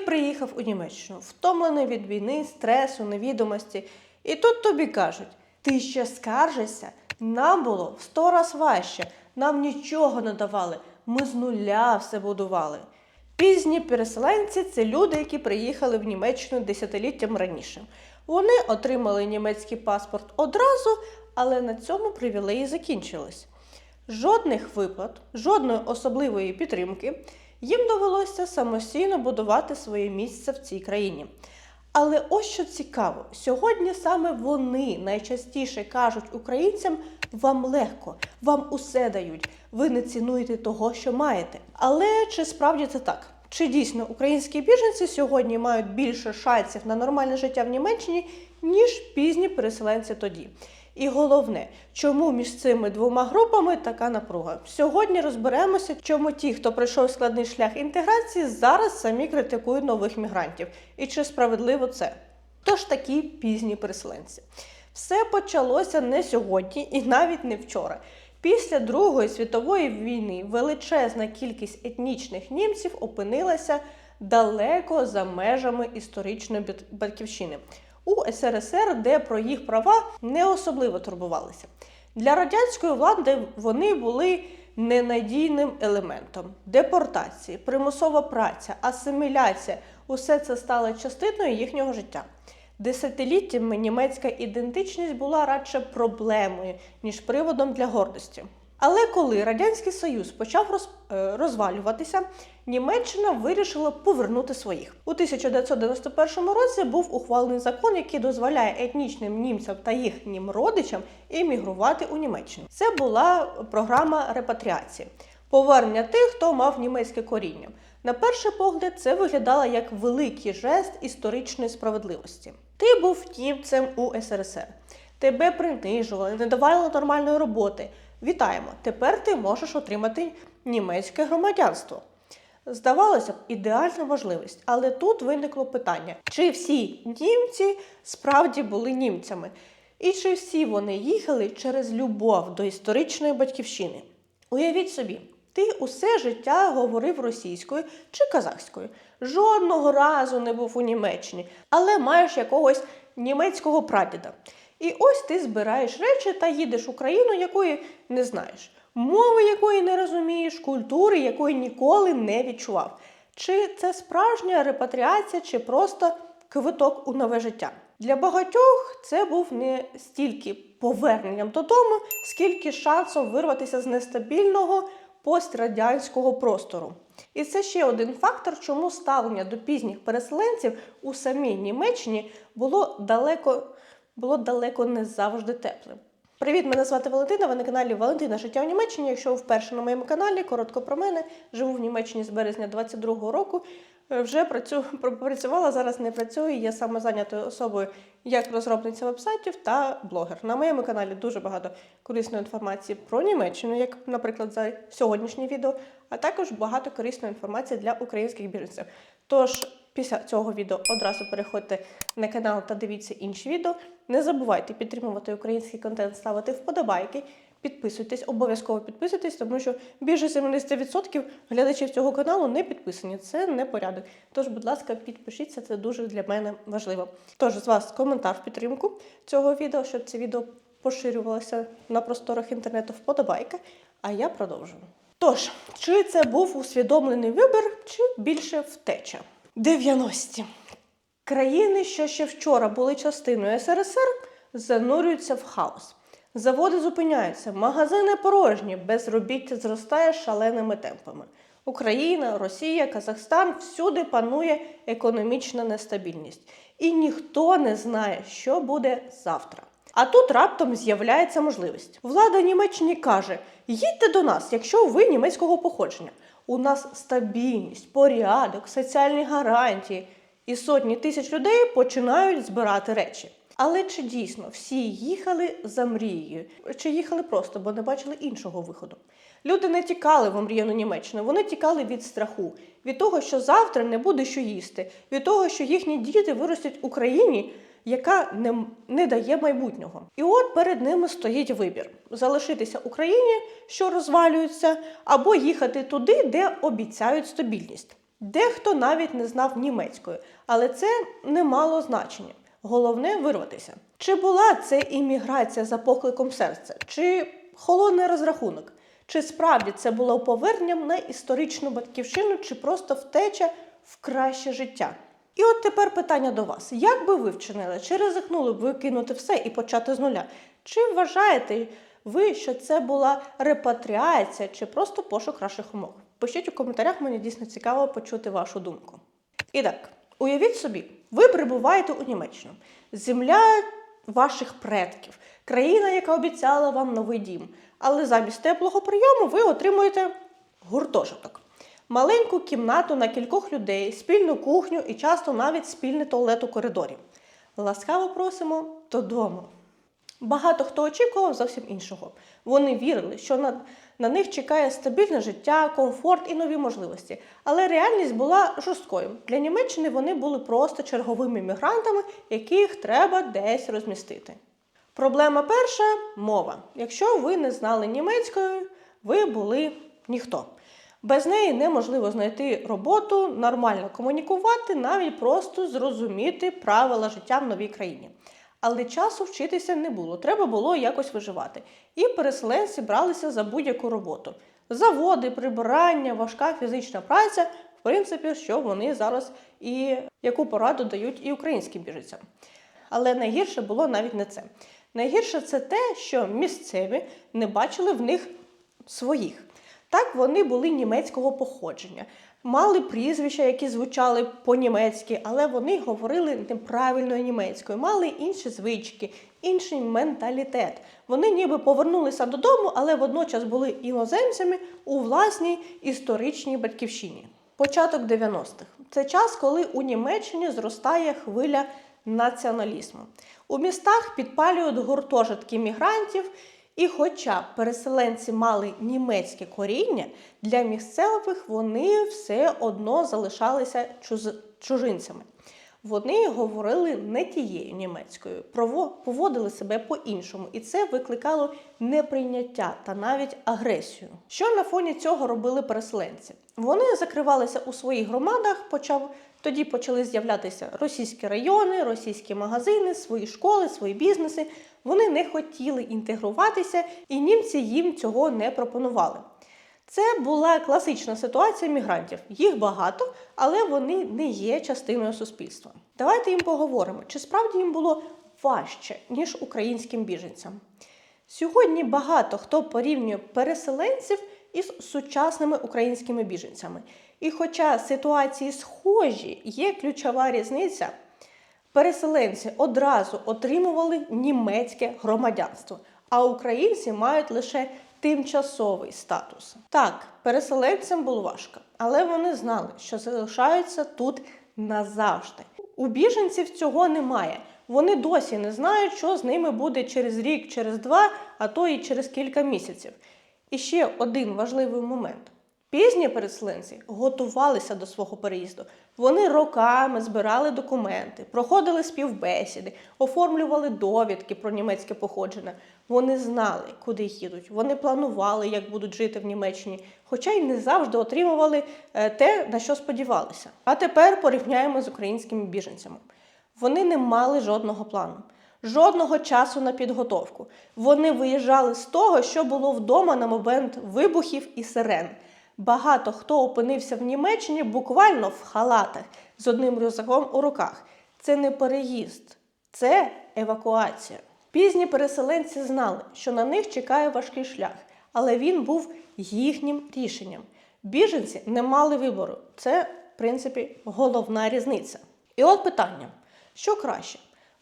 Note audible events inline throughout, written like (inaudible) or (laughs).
Приїхав у Німеччину, втомлений від війни, стресу, невідомості. І тут тобі кажуть: ти ще скаржишся? Нам було в сто раз важче, нам нічого не давали, ми з нуля все будували. Пізні переселенці це люди, які приїхали в Німеччину десятиліттям раніше. Вони отримали німецький паспорт одразу, але на цьому привілеї закінчились. Жодних виплат, жодної особливої підтримки їм довелося самостійно будувати своє місце в цій країні. Але ось що цікаво, сьогодні саме вони найчастіше кажуть українцям: вам легко, вам усе дають, ви не цінуєте того, що маєте. Але чи справді це так? Чи дійсно українські біженці сьогодні мають більше шансів на нормальне життя в Німеччині, ніж пізні переселенці тоді? І головне, чому між цими двома групами така напруга? Сьогодні розберемося, чому ті, хто пройшов складний шлях інтеграції, зараз самі критикують нових мігрантів, і чи справедливо це? Тож такі пізні переселенці. Все почалося не сьогодні і навіть не вчора. Після Другої світової війни величезна кількість етнічних німців опинилася далеко за межами історичної батьківщини у СРСР, де про їх права не особливо турбувалися. Для радянської влади вони були ненадійним елементом депортації, примусова праця, асиміляція усе це стало частиною їхнього життя. Десятиліттями німецька ідентичність була радше проблемою, ніж приводом для гордості. Але коли Радянський Союз почав е, розвалюватися, Німеччина вирішила повернути своїх. У 1991 році був ухвалений закон, який дозволяє етнічним німцям та їхнім родичам іммігрувати у Німеччину. Це була програма репатріації, повернення тих, хто мав німецьке коріння. На перший погляд, це виглядало як великий жест історичної справедливості. Ти був німцем у СРСР. Тебе принижували, не давали нормальної роботи. Вітаємо! Тепер ти можеш отримати німецьке громадянство. Здавалося б, ідеальна можливість, але тут виникло питання: чи всі німці справді були німцями? І чи всі вони їхали через любов до історичної батьківщини? Уявіть собі, ти усе життя говорив російською чи казахською. Жодного разу не був у Німеччині, але маєш якогось німецького прадіда. І ось ти збираєш речі та їдеш в Україну, якої не знаєш, мови якої не розумієш, культури якої ніколи не відчував. Чи це справжня репатріація, чи просто квиток у нове життя? Для багатьох це був не стільки поверненням додому, скільки шансом вирватися з нестабільного пострадянського простору. І це ще один фактор, чому ставлення до пізніх переселенців у самій Німеччині було далеко, було далеко не завжди теплим. Привіт, мене звати Валентина. Ви на каналі Валентина Життя в Німеччині. Якщо ви вперше на моєму каналі, коротко про мене. Живу в Німеччині з березня 22-го року. Е, Вже працю, (laughs) працювала, зараз не працюю. Я самозайнятою особою як розробниця вебсайтів та блогер. На моєму каналі дуже багато корисної інформації про Німеччину, як, наприклад, за сьогоднішнє відео, а також багато корисної інформації для українських біженців. Тож після цього відео одразу переходьте на канал та дивіться інші відео. Не забувайте підтримувати український контент, ставити вподобайки. Підписуйтесь, обов'язково підписуйтесь, тому що більше 70% глядачів цього каналу не підписані. Це не порядок. Тож, будь ласка, підпишіться, це дуже для мене важливо. Тож з вас коментар в підтримку цього відео, щоб це відео поширювалося на просторах інтернету вподобайка. А я продовжую. Тож, чи це був усвідомлений вибір, чи більше втеча? 90-ті. Країни, що ще вчора були частиною СРСР, занурюються в хаос. Заводи зупиняються, магазини порожні, безробіття зростає шаленими темпами. Україна, Росія, Казахстан всюди панує економічна нестабільність. І ніхто не знає, що буде завтра. А тут раптом з'являється можливість. Влада Німеччини каже: їдьте до нас, якщо ви німецького походження. У нас стабільність, порядок, соціальні гарантії. І сотні тисяч людей починають збирати речі. Але чи дійсно всі їхали за мрією? Чи їхали просто, бо не бачили іншого виходу? Люди не тікали в омріяну Німеччину, вони тікали від страху, від того, що завтра не буде що їсти, від того, що їхні діти виростуть у країні, яка не, не дає майбутнього. І от перед ними стоїть вибір: залишитися Україні, що розвалюється, або їхати туди, де обіцяють стабільність. Дехто навіть не знав німецької, але це не мало значення. Головне вирватися. Чи була це імміграція за покликом серця, чи холодний розрахунок? Чи справді це було поверненням на історичну батьківщину, чи просто втеча в краще життя? І от тепер питання до вас: як би ви вчинили? Чи ризикнули б ви кинути все і почати з нуля? Чи вважаєте ви, що це була репатріація, чи просто пошук кращих умов? Пишіть у коментарях, мені дійсно цікаво почути вашу думку. І так, уявіть собі, ви прибуваєте у Німеччину. Земля ваших предків, країна, яка обіцяла вам новий дім. Але замість теплого прийому ви отримуєте гуртожиток. Маленьку кімнату на кількох людей, спільну кухню і часто навіть спільний туалет у коридорі. Ласкаво просимо додому. Багато хто очікував зовсім іншого. Вони вірили, що на, на них чекає стабільне життя, комфорт і нові можливості. Але реальність була жорсткою. Для Німеччини вони були просто черговими мігрантами, яких треба десь розмістити. Проблема перша мова. Якщо ви не знали німецької, ви були ніхто. Без неї неможливо знайти роботу, нормально комунікувати, навіть просто зрозуміти правила життя в новій країні. Але часу вчитися не було, треба було якось виживати. І переселенці бралися за будь-яку роботу. Заводи, прибирання, важка фізична праця, в принципі, що вони зараз і яку пораду дають і українським біженцям. Але найгірше було навіть не це. Найгірше це те, що місцеві не бачили в них своїх. Так, вони були німецького походження, мали прізвища, які звучали по-німецьки, але вони говорили неправильною німецькою, мали інші звички, інший менталітет. Вони ніби повернулися додому, але водночас були іноземцями у власній історичній батьківщині. Початок 90-х це час, коли у Німеччині зростає хвиля націоналізму. У містах підпалюють гуртожитки мігрантів. І хоча переселенці мали німецьке коріння, для місцевих вони все одно залишалися чужинцями. Вони говорили не тією німецькою, поводили себе по-іншому, і це викликало неприйняття та навіть агресію. Що на фоні цього робили переселенці? Вони закривалися у своїх громадах, почав тоді почали з'являтися російські райони, російські магазини, свої школи, свої бізнеси. Вони не хотіли інтегруватися, і німці їм цього не пропонували. Це була класична ситуація мігрантів. Їх багато, але вони не є частиною суспільства. Давайте їм поговоримо, чи справді їм було важче, ніж українським біженцям. Сьогодні багато хто порівнює переселенців із сучасними українськими біженцями. І хоча ситуації схожі, є ключова різниця. Переселенці одразу отримували німецьке громадянство, а українці мають лише тимчасовий статус. Так, переселенцям було важко, але вони знали, що залишаються тут назавжди. У біженців цього немає. Вони досі не знають, що з ними буде через рік, через два, а то і через кілька місяців. І ще один важливий момент. Пізні переселенці готувалися до свого переїзду. Вони роками збирали документи, проходили співбесіди, оформлювали довідки про німецьке походження. Вони знали, куди їдуть. Вони планували, як будуть жити в Німеччині, хоча й не завжди отримували е, те, на що сподівалися. А тепер порівняємо з українськими біженцями. Вони не мали жодного плану, жодного часу на підготовку. Вони виїжджали з того, що було вдома на момент вибухів і сирен. Багато хто опинився в Німеччині буквально в халатах з одним рюкзаком у руках. Це не переїзд, це евакуація. Пізні переселенці знали, що на них чекає важкий шлях, але він був їхнім рішенням. Біженці не мали вибору. Це, в принципі, головна різниця. І от питання: що краще?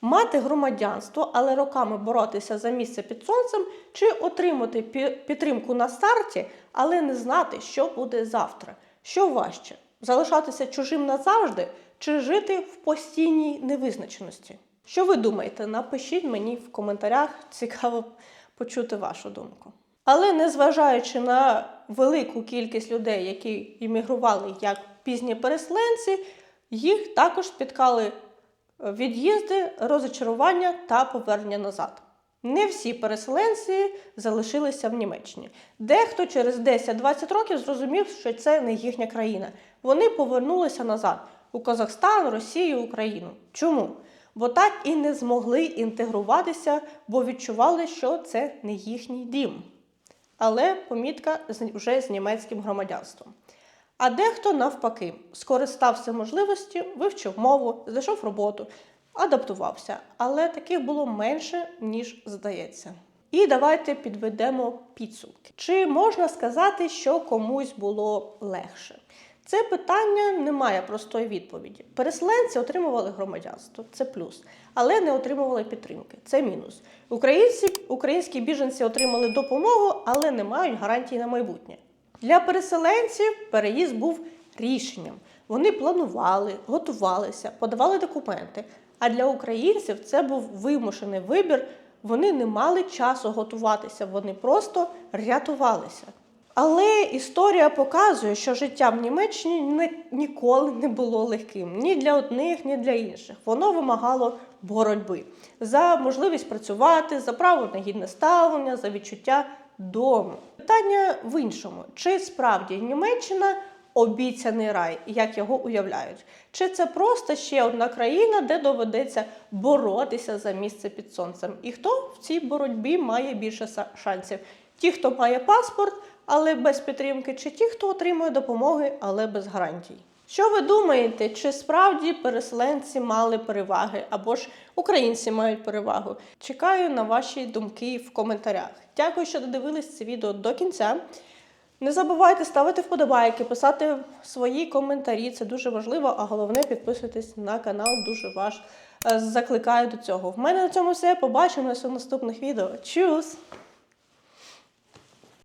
Мати громадянство, але роками боротися за місце під сонцем, чи отримати підтримку на старті, але не знати, що буде завтра. Що важче? Залишатися чужим назавжди, чи жити в постійній невизначеності? Що ви думаєте? Напишіть мені в коментарях, цікаво почути вашу думку. Але незважаючи на велику кількість людей, які іммігрували як пізні переселенці, їх також спіткали від'їзди, розочарування та повернення назад. Не всі переселенці залишилися в Німеччині. Дехто через 10-20 років зрозумів, що це не їхня країна. вони повернулися назад у Казахстан, Росію, Україну. Чому? Бо так і не змогли інтегруватися, бо відчували, що це не їхній дім. Але помітка вже з німецьким громадянством. А дехто навпаки скористався можливістю, вивчив мову, знайшов роботу, адаптувався. Але таких було менше, ніж здається. І давайте підведемо підсумки. Чи можна сказати, що комусь було легше? Це питання не має простої відповіді. Переселенці отримували громадянство, це плюс, але не отримували підтримки, це мінус. Українці, українські біженці отримали допомогу, але не мають гарантій на майбутнє. Для переселенців переїзд був рішенням. Вони планували, готувалися, подавали документи. А для українців це був вимушений вибір. Вони не мали часу готуватися, вони просто рятувалися. Але історія показує, що життя в Німеччині не, ніколи не було легким ні для одних, ні для інших. Воно вимагало боротьби за можливість працювати, за право на гідне ставлення, за відчуття дому. Питання в іншому: чи справді Німеччина обіцяний рай, як його уявляють? Чи це просто ще одна країна, де доведеться боротися за місце під сонцем? І хто в цій боротьбі має більше шансів? Ті, хто має паспорт, але без підтримки, чи ті, хто отримує допомоги, але без гарантій? Що ви думаєте, чи справді переселенці мали переваги, або ж українці мають перевагу? Чекаю на ваші думки в коментарях. Дякую, що додивились це відео до кінця. Не забувайте ставити вподобайки, писати свої коментарі. Це дуже важливо. А головне підписуйтесь на канал. Дуже ваш е, закликаю до цього. В мене на цьому все. Побачимося у наступних відео. Чус!